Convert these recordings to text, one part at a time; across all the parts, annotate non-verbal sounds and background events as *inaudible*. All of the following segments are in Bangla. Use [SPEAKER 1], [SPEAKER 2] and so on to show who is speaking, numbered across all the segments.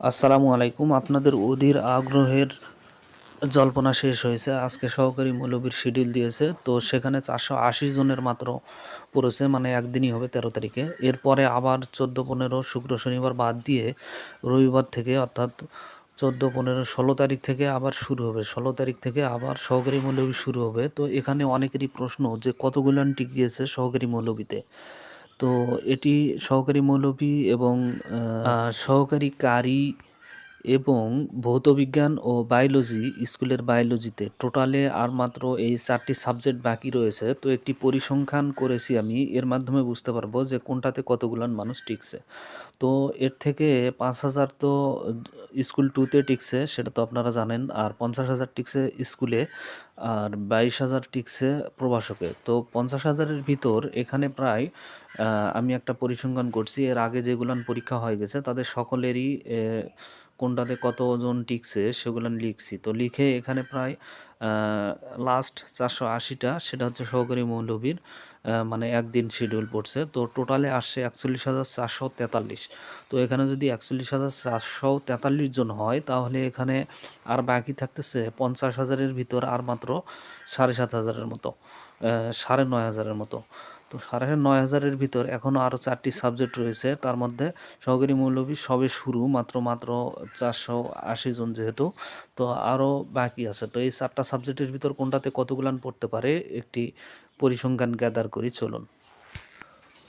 [SPEAKER 1] আসসালামু আলাইকুম। আপনাদের অধীর আগ্রহের জল্পনা শেষ হয়েছে। আজকে সহকারী মৌলবীর শিডিউল দিয়েছে। তো সেখানে চারশো আশি জনের মাত্র পড়েছে মানে একদিনই হবে তেরো তারিখে। এরপরে আবার চোদ্দ পনেরো, শুক্র শনিবার বাদ দিয়ে রবিবার থেকে, অর্থাৎ চোদ্দ পনেরো, ষোলো তারিখ থেকে আবার শুরু হবে। ষোলো তারিখ থেকে আবার সহকারী মৌলবী শুরু হবে। তো এখানে অনেকেরই প্রশ্ন যে কতগুলান টিকিয়েছে সহকারী মৌলবীতে? তো এটি সহকারী মৌলভী এবং সহকারী কারি এবং ভৌতবিজ্ঞান ও বায়োলজি স্কুলের বায়োলজিতে টোটালে আর মাত্র এই চারটি সাবজেক্ট বাকি রয়েছে, তো একটি পরিসংখ্যান করেছি আমি, এর মাধ্যমে বুঝতে পারব যে কোনটাতে কতগুলান মানুষ টিকছে। তো এর থেকে পাঁচ হাজার তো স্কুল টুতে টিকছে, সেটা তো আপনারা জানেন, আর পঞ্চাশ হাজার টিকছে স্কুলে, আর বাইশ হাজার টিকছে প্রবাসকে তো পঞ্চাশ হাজারের ভিতর এখানে প্রায় আমি একটা পরিসংখ্যান করছি, এর আগে যেগুলান পরীক্ষা হয়ে গেছে, তাদের সকলেরই কোনটাতে কতজন টিকছে সেগুলান লিখছি। তো লিখে এখানে প্রায় লাস্ট চারশো আশিটা, সেটা হচ্ছে সহকারী মৌলভীর মানে একদিন শিডিউল পড়ছে। তো টোটালে আসছে একচল্লিশ হাজার চারশো তেতাল্লিশ। তো এখানে যদি একচল্লিশ হাজার চারশো তেতাল্লিশ জন হয়, তাহলে এখানে আর বাকি থাকতেছে পঞ্চাশ হাজারের ভিতর আর মাত্র সাড়ে সাত হাজারের মতো সাড়ে নয় হাজারের মতো। তো সাড়ে নয় হাজারের ভিতর এখনও আরও চারটি সাবজেক্ট রয়েছে। তার মধ্যে সহকারী মৌলবী সবে শুরু, মাত্র মাত্র চারশো আশি জন যেহেতু, তো আরও বাকি আছে। তো এই চারটা সাবজেক্টের ভিতর কোনটাতে কতগুলান পড়তে পারে একটি পরিসংখ্যান গ্যাদার করি, চলুন।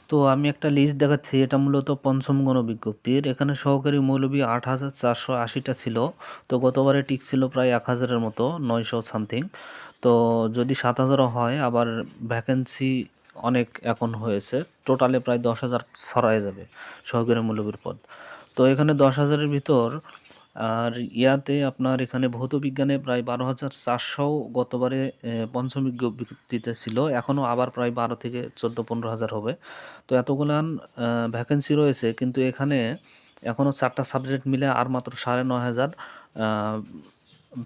[SPEAKER 1] তো আমি একটা লিস্ট দেখাচ্ছি, এটা মূলত পঞ্চম গণবিজ্ঞপ্তির। এখানে সহকারী মৌলবী আট হাজার চারশো আশিটা ছিল, তো গতবারে টিক ছিল প্রায় এক হাজারের মতো, নয়শো সামথিং তো যদি সাত হাজারও হয়, আবার ভ্যাকেন্সি অনেক এখন হয়েছে। টোটালে প্রায় দশ হাজার ছড়ায় যাবে সহকারী মৌলবীর পদ। তো এখানে দশ হাজারের ভিতর, আর ইয়াতে আপনার এখানে ভৌত বিজ্ঞানে প্রায় বারো হাজার চারশো গতবারে পঞ্চম বিজ্ঞপ্তিতে ছিল। এখনও আবার প্রায় বারো থেকে চোদ্দ, পনেরো হাজার হবে। তো এতগুলান ভ্যাকেন্সি রয়েছে, কিন্তু এখানে এখনও চারটা সাবজেক্ট মিলে আর মাত্র সাড়ে নয় হাজার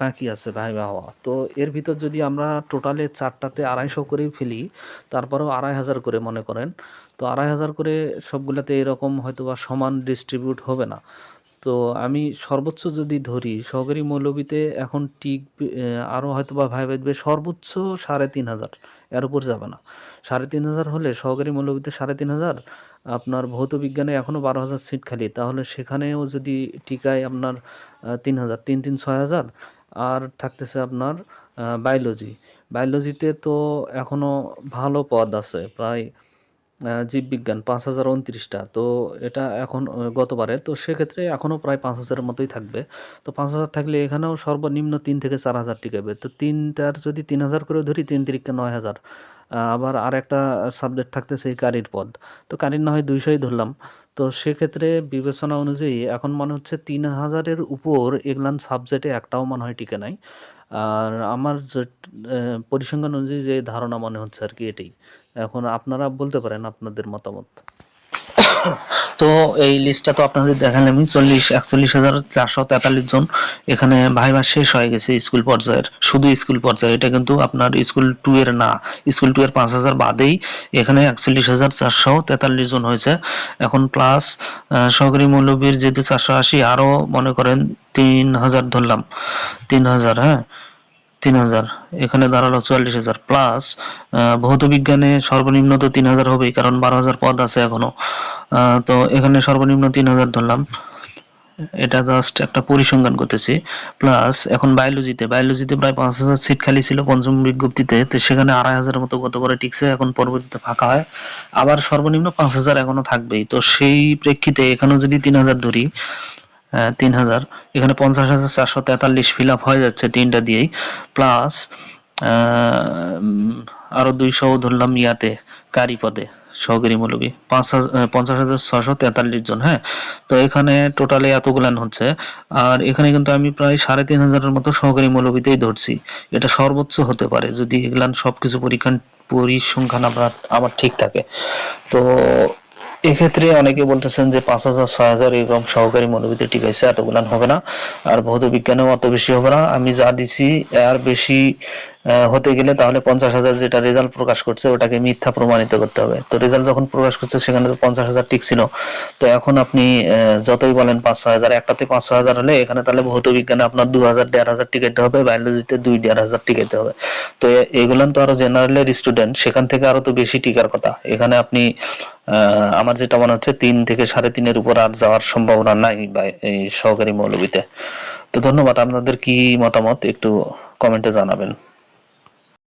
[SPEAKER 1] বাকি আছে ভাইবা হওয়া। তো এর ভিতর যদি আমরা টোটালে চারটাতে আড়াইশো করেই ফেলি, তারপরেও আড়াই হাজার করে মনে করেন, তো আড়াই হাজার করে সবগুলাতে এরকম হয়তো বা সমান ডিস্ট্রিবিউট হবে না। তো আমি সর্বোচ্চ যদি ধরি, সহকারী মৌলবীতে এখন টিক আরও হয়তো বা ভাই বাঁধবে সর্বোচ্চ সাড়ে তিন হাজার, এর উপর যাবে না। সাড়ে তিন হাজার হলে সহকারী মৌলবীতে সাড়ে তিন হাজার, আপনার ভৌত বিজ্ঞানে এখনও বারো হাজার সিট খালি, তাহলে সেখানেও যদি টিকায় আপনার তিন হাজার, তিন তিন, ছয় হাজার আর থাকতেছে আপনার বায়োলজি বায়োলজিতে তো এখনও ভালো পদ আছে, প্রায় জীববিজ্ঞান পাঁচ হাজার উনত্রিশটা। তো এটা এখন গতবারে। তো সেক্ষেত্রে এখনও প্রায় পাঁচ হাজারের মতোই থাকবে। তো পাঁচ হাজার থাকলে এখানেও সর্বনিম্ন তিন থেকে চার হাজার টিকাবে তো তিনটার যদি তিন হাজার করে ধরি, তিন তিরিখকে নয় হাজার। আবার আর একটা সাবজেক্ট থাকতেছে এই কারির পদ। তো কারির না হয় দুইশোই ধরলাম। তো সেক্ষেত্রে বিবেচনা অনুযায়ী এখন মনে হচ্ছে তিন হাজারের উপর এগলান সাবজেক্টে একটাও মনে হয় টিকে নাই। আর আমার যে পরিসংখ্যান অনুযায়ী যে ধারণা মনে হচ্ছে আর কি এটাই। এখন আপনারা বলতে পারেন আপনাদের মতামত। *coughs* তো এই লিস্টটা তো আপনাদের দেখালাম, চল্লিশ, একচল্লিশ হাজার চারশো তেতাল্লিশ জন এখানে ভাইবা শেষ হয়ে গেছে স্কুল পর্যায়ের। শুধু স্কুল পর্যায়ে, এটা কিন্তু আপনার স্কুল টু এর না, স্কুল টু এর পাঁচ হাজার বাদেই এখানে একচল্লিশ হাজার চারশো তেতাল্লিশ জন হয়েছে। এখন প্লাস সহকারী মৌলবীর যেহেতু চারশো আশি আরও মনে করেন তিন হাজার ধরলাম, তিন হাজার হ্যাঁ? তিন হাজার। এখানে দাঁড়াল চুয়াল্লিশ হাজার। প্লাস ভৌত বিজ্ঞানে সর্বনিম্ন তো তিন হাজার হবেই, কারণ বারো হাজার পদ আছে এখনও। তো এখানে সর্বনিম্ন তিন হাজার ধরলাম। এটা জাস্ট একটা পরিসংখ্যান করতেছি। প্লাস এখন বায়োলজিতে বায়োলজিতে প্রায় পাঁচ হাজার সিট খালি ছিল পঞ্চম বিজ্ঞপ্তিতে, তো সেখানে আড়াই হাজারের মতো গত করে টিকছে, এখন পরবর্তীতে ফাঁকা হয়। আবার সর্বনিম্ন পাঁচ হাজার এখনও থাকবেই। তো সেই প্রেক্ষিতে এখানেও যদি তিন হাজার ধরি তিন হাজার। এখানে পঞ্চাশ হাজার চারশো তেতাল্লিশ ফিল আপ হয়ে যাচ্ছে তিনটা দিয়েই। প্লাস আরও দুইশো ধরলাম ইয়াতে, কারি পদে, সহকারী মৌলবী। পাঁচ হাজার পঞ্চাশ হাজার ছশো তেতাল্লিশ জন হ্যাঁ? তো এখানে টোটালে এতগুলান হচ্ছে। আর এখানে কিন্তু আমি প্রায় সাড়ে তিন হাজারের মতো সহকারী মৌলবীতেই ধরছি। এটা সর্বোচ্চ হতে পারে, যদি এগুলান সবকিছু পরীক্ষা পরিসংখ্যান আবার আবার ঠিক থাকে। তো এক্ষেত্রে অনেকে বলতেছেন যে পাঁচ হাজার, ছয় হাজার এরকম সহকারী মনোবিতে টিকাইছে এতগুলান হবে না। আর ভৌত বিজ্ঞানেও অত বেশি হবে না। আমি যা দিছি আর বেশি হতে গেলে তাহলে পঞ্চাশ হাজার যেটা রেজাল্ট প্রকাশ করছে, ওটাকে মিথ্যা প্রমাণিত করতে হবে। তো রেজাল্ট যখন প্রকাশ করছে, সেখানে তো পঞ্চাশ হাজার টিক ছিল। তো এখন আপনি যতই বলেন পাঁচ, ছয় হাজার, একটাতে পাঁচ, ছয় হাজার হলে এখানে তাহলে ভৌত বিজ্ঞানে আপনার দু হাজার, দেড় হাজার টিকাইতে হবে, বায়োলজিতে দুই, দেড় হাজার টিকাইতে হবে। তো এগুলান তো আরও জেনারেলের স্টুডেন্ট সেখান থেকে আরও তো বেশি টিকার কথা। এখানে আপনি আমার যেটা মনে হচ্ছে তিন থেকে সাড়ে তিনের উপর আর যাওয়ার সম্ভাবনা নাই বা এই সহকারী মৌলবীতে। তো ধন্যবাদ, আপনাদের কি মতামত একটু কমেন্টে জানাবেন।